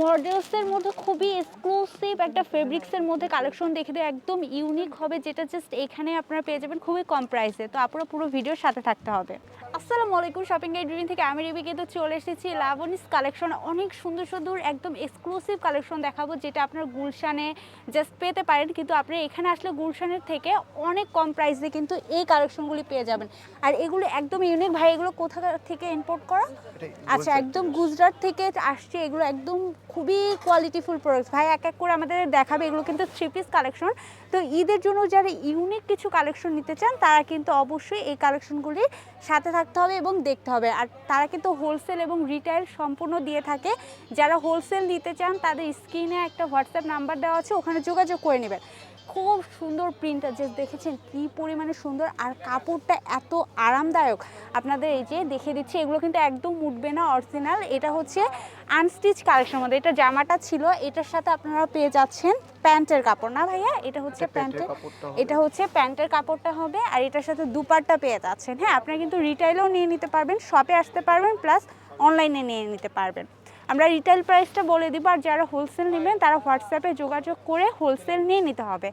মডেলসের মধ্যে খুবই এক্সক্লুসিভ একটা ফেব্রিক্সের মধ্যে কালেকশন দেখে দেয় একদম ইউনিক হবে, যেটা জাস্ট এখানে আপনারা পেয়ে যাবেন খুবই কম প্রাইসে তো আপনারা পুরো ভিডিওর সাথে থাকতে হবে। আসসালামু আলাইকুম শপিং গাইড থেকে আমি রিবি কিন্তু চলে এসেছি। লাবনিস কালেকশন অনেক সুন্দর সুন্দর একদম এক্সক্লুসিভ কালেকশন দেখাবো যেটা আপনার গুলশানে জাস্ট পেতে পারেন। কিন্তু আপনি এখানে আসলে গুলশানের থেকে অনেক কম প্রাইসে কিন্তু এই কালেকশনগুলি পেয়ে যাবেন। আর এগুলো একদম ইউনিক ভাই এগুলো কোথা থেকে ইম্পোর্ট করা? আচ্ছা একদম গুজরাট থেকে আসছে। এগুলো একদম খুবই কোয়ালিটিফুল প্রোডাক্ট ভাই এক এক করে আমাদের দেখাবে এগুলো কিন্তু থ্রি পিস কালেকশন তো ঈদের জন্য যারা ইউনিক কিছু কালেকশন নিতে চান তারা কিন্তু অবশ্যই এই কালেকশনগুলির সাথে থাকতে হবে এবং দেখতে হবে। আর তারা কিন্তু হোলসেল এবং রিটেল সম্পূর্ণ দিয়ে থাকে। যারা হোলসেল নিতে চান, তাদের স্ক্রিনে একটা হোয়াটসঅ্যাপ নাম্বার দেওয়া আছে, ওখানে যোগাযোগ করে নেবেন। খুব সুন্দর প্রিন্টার যে দেখেছেন কি পরিমাণে সুন্দর আর কাপড়টা এত আরামদায়ক। আপনাদের এই যে দেখে দিচ্ছি এগুলো কিন্তু একদম উঠবে না অরিজিনাল এটা হচ্ছে আনস্টিচ কালেকশন মধ্যে। এটা জামাটা ছিল এটার সাথে আপনারা পেয়ে যাচ্ছেন প্যান্টের কাপড়। না ভাইয়া? এটা হচ্ছে প্যান্টের। এটা হচ্ছে প্যান্টের কাপড়টা হবে আর এটার সাথে দুপারটা পেয়ে যাচ্ছেন। হ্যাঁ আপনারা কিন্তু রিটাইলেও নিয়ে নিতে পারবেন শপে আসতে পারবেন প্লাস অনলাইনে নিয়ে নিতে পারবেন। আমরা রিটেল প্রাইসটা বলে দিব আর যারা হোলসেল নেবেন তারা হোয়াটসঅ্যাপে যোগাযোগ করে হোলসেল নিয়ে নিতে হবে।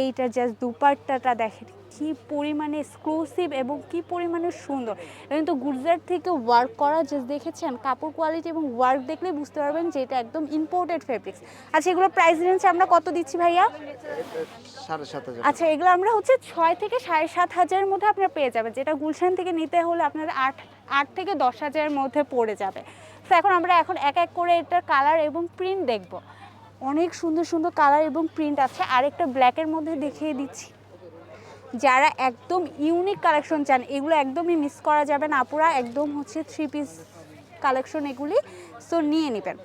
এইটা জাস্ট দুপাট্টাটা দেখেন কি পরিমাণে এক্সক্লুসিভ এবং কি পরিমাণে সুন্দর। কিন্তু গুজরাট থেকে ওয়ার্ক করা জাস্ট দেখেছেন কাপড় কোয়ালিটি এবং ওয়ার্ক দেখলে বুঝতে পারবেন যে এটা একদম ইম্পোর্টেড ফেব্রিক্স আচ্ছা এগুলো প্রাইস রেঞ্জ আমরা কত দিচ্ছি ভাইয়া? আচ্ছা এগুলো আমরা হচ্ছে ছয় থেকে সাড়ে সাত হাজারের মধ্যে আপনারা পেয়ে যাবেন। যেটা গুলশান থেকে নিতে হলে আপনাদের আট আট থেকে দশ হাজারের মধ্যে পড়ে যাবে। তো এখন আমরা এখন এক এক করে এটার কালার এবং প্রিন্ট দেখব। অনেক সুন্দর সুন্দর কালার এবং প্রিন্ট আছে। আরেকটা ব্ল্যাকের মধ্যে দেখিয়ে দিচ্ছি। যারা একদম ইউনিক কালেকশন চান এগুলো একদমই মিস করা যাবে না। আপুরা একদম হচ্ছে থ্রি পিস কালেকশন এগুলি সো নিয়ে নেবেন।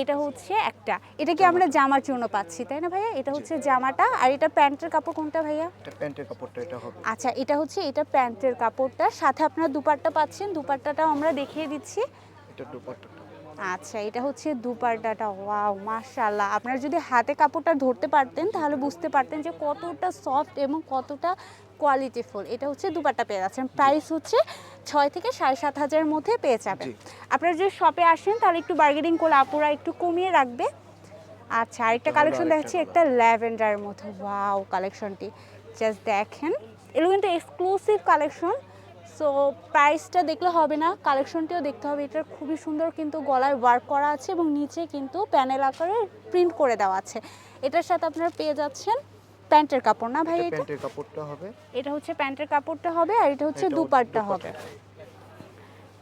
এটা হচ্ছে একটা। এটা কি আমরা জামার জন্য পাচ্ছি তাই না ভাইয়া? এটা হচ্ছে জামাটা। আর এটা প্যান্টের কাপড় কোনটা ভাইয়া? এটা প্যান্টের কাপড়টা এটা হবে। আচ্ছা এটা হচ্ছে এটা প্যান্টের কাপড়টা। সাথে আপনারা দুপাট্টা পাচ্ছেন। দুপাট্টাটাও আমরা দেখিয়ে দিচ্ছি। এটা দুপাট্টাটা আচ্ছা এটা হচ্ছে দুপাট্টাটা ওয়াও মাশাআল্লাহ। আপনারা যদি হাতে কাপড়টা ধরতে পারতেন তাহলে বুঝতে পারতেন যে কতটা সফট এবং কতটা কোয়ালিটিফুল। এটা হচ্ছে দুপাট্টা পেয়ে যাচ্ছেন। প্রাইস হচ্ছে ছয় থেকে সাড়ে সাত হাজারের মধ্যে পেয়ে যাবেন। আপনারা যদি শপে আসেন তাহলে একটু বার্গেনিং করলে আপুরা একটু কমিয়ে রাখবে। আচ্ছা আরেকটা কালেকশন দেখাচ্ছি একটা ল্যাভেন্ডারের মধ্যে। ওয়াও কালেকশনটি জাস্ট দেখেন। এগুলো কিন্তু এক্সক্লুসিভ কালেকশন সো প্রাইসটা দেখলে হবে না কালেকশনটিও দেখতে হবে। এটার খুবই সুন্দর কিন্তু গলায় ওয়ার্ক করা আছে এবং নিচে কিন্তু প্যানেল আকারে প্রিন্ট করে দেওয়া আছে। এটার সাথে আপনারা পেয়ে যাচ্ছেন প্যান্টের কাপড়। না ভাই এটা প্যান্টের কাপড়টা হবে। এটা হচ্ছে প্যান্টের কাপড়টা হবে আর এটা হচ্ছে দুপাট্টা হবে।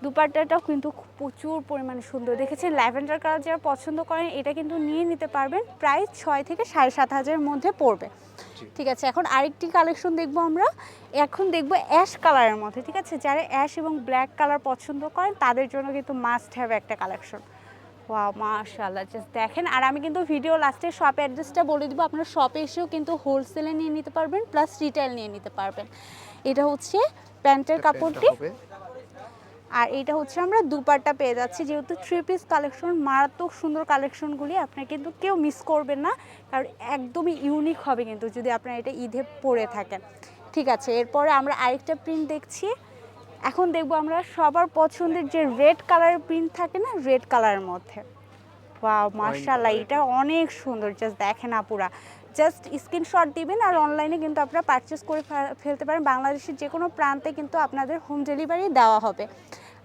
দুপাট্টাটাও কিন্তু প্রচুর পরিমাণে সুন্দর। দেখেছেন ল্যাভেন্ডার কালার যারা পছন্দ করেন এটা কিন্তু নিয়ে নিতে পারবেন। প্রায় ছয় থেকে সাড়ে সাত হাজারের মধ্যে পড়বে। ঠিক আছে এখন আরেকটি কালেকশন দেখব আমরা। এখন দেখব অ্যাশ কালারের মধ্যে। ঠিক আছে যারা অ্যাশ এবং ব্ল্যাক কালার পছন্দ করেন তাদের জন্য কিন্তু মাস্ট হ্যাভ একটা কালেকশন। ওয়া মাশাআল্লাহ জাস্ট দেখেন। আর আমি কিন্তু ভিডিও লাস্টে শপ অ্যাড্রেসটা বলে দিব। আপনার শপে এসেও কিন্তু হোলসেলে নিয়ে নিতে পারবেন প্লাস রিটেল নিয়ে নিতে পারবেন। এটা হচ্ছে প্যান্টের কাপড়টি। আর এটা হচ্ছে আমরা দুপাট্টা পেয়ে যাচ্ছি। যেহেতু থ্রি পিস কালেকশন মারাত্মক সুন্দর কালেকশনগুলি আপনার কিন্তু কেউ মিস করবেন না। কারণ একদমই ইউনিক হবে কিন্তু যদি আপনারা এটা ঈদে পরে থাকেন। ঠিক আছে এরপরে আমরা আরেকটা প্রিন্ট দেখছি। এখন দেখব আমরা সবার পছন্দের যে রেড কালারের প্রিন্ট থাকে না রেড কালারের মধ্যে। ওয়াও মার্শাল্লাহ এটা অনেক সুন্দর জাস্ট দেখেন আপুরা। জাস্ট স্ক্রিনশট দিবেন আর অনলাইনে কিন্তু আপনারা পারচেস করে ফেলতে পারেন। বাংলাদেশের যে কোনো প্রান্তে কিন্তু আপনাদের হোম ডেলিভারি দেওয়া হবে।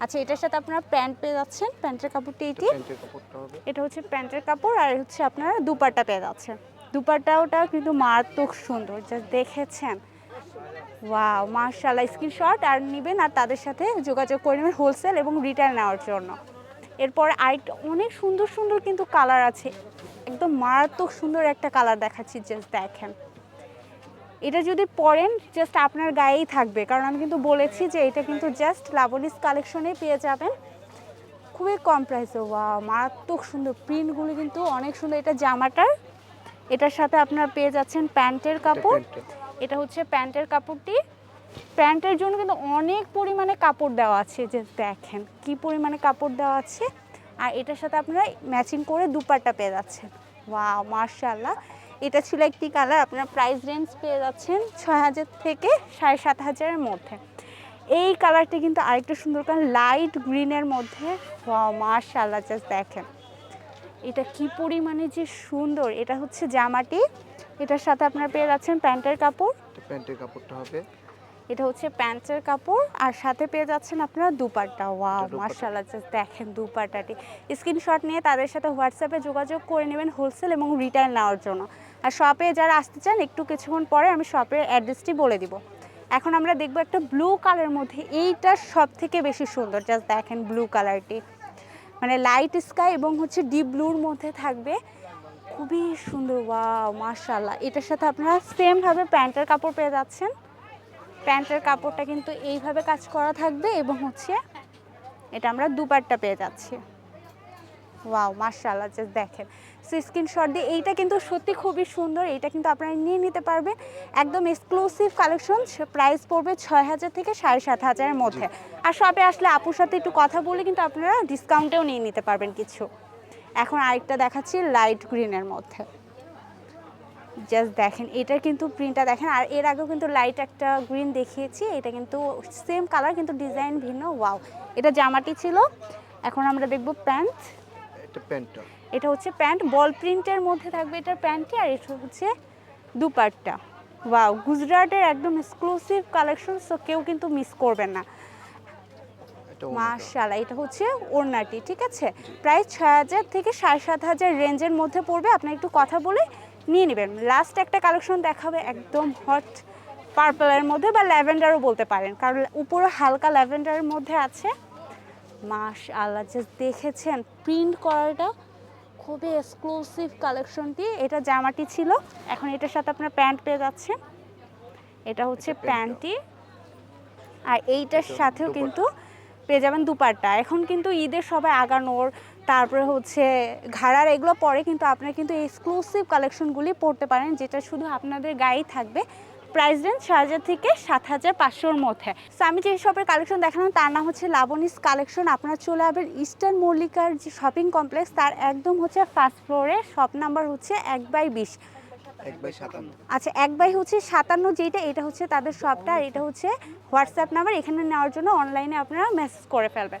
আচ্ছা এটার সাথে আপনারা প্যান্ট পেয়ে যাচ্ছেন প্যান্টের কাপড়টি এটা। এটি হচ্ছে প্যান্টের কাপড় আর হচ্ছে আপনারা দুপাট্টা পেয়ে যাচ্ছেন। দুপাট্টাওটা কিন্তু মারাত্মক সুন্দর জাস্ট দেখেছেন? ওয়াও মার্শাল্লাহ স্ক্রিনশট আর নেবেন আর তাদের সাথে যোগাযোগ করে নেবেন হোলসেল এবং রিটেল নেওয়ার জন্য। এরপর আরেকটা অনেক সুন্দর সুন্দর কিন্তু কালার আছে। একদম মারাত্মক সুন্দর একটা কালার দেখাচ্ছি জাস্ট দেখেন। এটা যদি পরেন জাস্ট আপনার গায়েই থাকবে। কারণ আমি কিন্তু বলেছি যে এটা কিন্তু জাস্ট লাবনিস কালেকশনে পেয়ে যাবেন। খুবই কম প্রাইসে ওয়া মারাত্মক সুন্দর। প্রিন্টগুলো কিন্তু অনেক সুন্দর। এটা জামাটার এটার সাথে আপনারা পেয়ে যাচ্ছেন প্যান্টের কাপড়। এটা হচ্ছে প্যান্টের কাপড়টি। প্যান্টের জন্য কিন্তু অনেক পরিমাণে কাপড় দেওয়া আছে। যে দেখেন কি পরিমাণে কাপড় দেওয়া আছে। আর এটার সাথে আপনারা ম্যাচিং করে দুপাট্টা পেয়ে যাচ্ছেন। ওয়াও মার্শাল্লাহ এটা ছিল একটি কালার, আপনার প্রাইস রেঞ্জ পেয়ে যাচ্ছেন ছয় হাজার থেকে সাড়ে সাত হাজারের মধ্যে। এই কালারটি কিন্তু আরেকটা সুন্দর কালার লাইট গ্রিনের মধ্যে। মার্শাল্লাহ জাস্ট দেখেন। এটা কি পরিমাণে যে সুন্দর, এটা হচ্ছে জামাটি। এটার সাথে আপনারা পেয়ে যাচ্ছেন প্যান্টের কাপড়। প্যান্টের কাপড়টা হবে। এটা হচ্ছে প্যান্টের কাপড় আর সাথে পেয়ে যাচ্ছেন আপনারা দুপাট্টা। দুপাট্টা। মার্শাল্লাহ জাস্ট দেখেন দুপাট্টাটি। স্ক্রিনশট নিয়ে তাদের সাথে হোয়াটসঅ্যাপে যোগাযোগ করে নেবেন হোলসেল এবং রিটেল নেওয়ার জন্য। আর শপে যারা আসতে চান একটু কিছুক্ষণ পরে আমি শপের অ্যাড্রেসটি বলে দিব। এখন আমরা দেখব একটা ব্লু কালারের মধ্যে এইটা সব থেকে বেশি সুন্দর। জাস্ট দেখেন ব্লু কালারটি মানে লাইট স্কাই এবং হচ্ছে ডিপ ব্লুর মধ্যে থাকবে। খুবই সুন্দর ওয়া মার্শাল্লাহ এটার সাথে আপনারা সেমভাবে প্যান্টের কাপড় পেয়ে যাচ্ছেন। প্যান্টের কাপড়টা কিন্তু এইভাবে কাজ করা থাকবে এবং হচ্ছে এটা আমরা দুপাট্টা পেয়ে যাচ্ছি। ওয়াও মার্শাল্লাহ জাস্ট দেখেন। সো স্ক্রিনশট দিয়ে এইটা কিন্তু সত্যি খুবই সুন্দর এইটা কিন্তু আপনারা নিয়ে নিতে পারবেন। একদম এক্সক্লুসিভ কালেকশন প্রাইস পড়বে ছয় হাজার থেকে সাড়ে সাত হাজারের মধ্যে। আর শপে আসলে আপুর সাথে একটু কথা বলে কিন্তু আপনারা ডিসকাউন্টেও নিয়ে নিতে পারবেন কিছু। এখন আরেকটা দেখাচ্ছি লাইট গ্রিনের মধ্যে। জাস্ট দেখেন এটার কিন্তু প্রিন্টটা দেখেন আর এর আগেও কিন্তু লাইট একটা গ্রিন দেখিয়েছি এটা কিন্তু সেম কালার কিন্তু ডিজাইন ভিন্ন ওয়াও এটা জামাটি ছিল এখন আমরা দেখব প্যান্ট এটা প্যান্টটা এটা হচ্ছে প্যান্ট বল প্রিন্টের মধ্যে থাকবে এটার প্যান্টটি আর এটা হচ্ছে দুপাট্টা। ওয়াও গুজরাটের একদম এক্সক্লুসিভ কালেকশন সো কেউ কিন্তু মিস করবেন না। মাশাআল্লাহ এটা হচ্ছে ওড়নাটি ঠিক আছে? প্রায় ছয় হাজার থেকে সাড়ে সাত হাজার রেঞ্জের মধ্যে পড়বে আপনার একটু কথা বলে নিয়ে নেবেন। লাস্ট একটা কালেকশন দেখাবে একদম হট পার্পলের মধ্যে বা ল্যাভেন্ডারও বলতে পারেন। কারণ উপরে হালকা ল্যাভেন্ডারের মধ্যে আছে। মাস আল্লাহ যে দেখেছেন? প্রিন্ট করাটা খুবই এক্সক্লুসিভ কালেকশনটি এটা জামাটি ছিল। এখন এটার সাথে আপনার প্যান্ট পেয়ে যাচ্ছে এটা হচ্ছে প্যান্টটি। আর এইটার সাথেও কিন্তু পেয়ে যাবেন দুপাট্টা। এখন কিন্তু ঈদের সবাই আগানোর তারপরে হচ্ছে ঘাড়ার এগুলো পরে কিন্তু আপনারা কিন্তু এক্সক্লুসিভ কালেকশনগুলি পড়তে পারেন যেটা শুধু আপনাদের গায়েই থাকবে। প্রাইস রেঞ্জ ছয় হাজার থেকে সাত হাজার পাঁচশোর মধ্যে। সো আমি যে শপের কালেকশন দেখালাম তার নাম হচ্ছে লাবণীস কালেকশন আপনারা চলে আসবেন ইস্টার্ন মল্লিকার যে শপিং কমপ্লেক্স তার একদম হচ্ছে ফার্স্ট ফ্লোরে শপ নাম্বার হচ্ছে এক বাই বিশ। এক বাই সাতান্ন। আচ্ছা এক বাই হচ্ছে সাতান্ন যেটা এটা হচ্ছে তাদের শপটা আর এটা হচ্ছে হোয়াটসঅ্যাপ নাম্বার এখানে নেওয়ার জন্য অনলাইনে আপনারা মেসেজ করে ফেলবেন।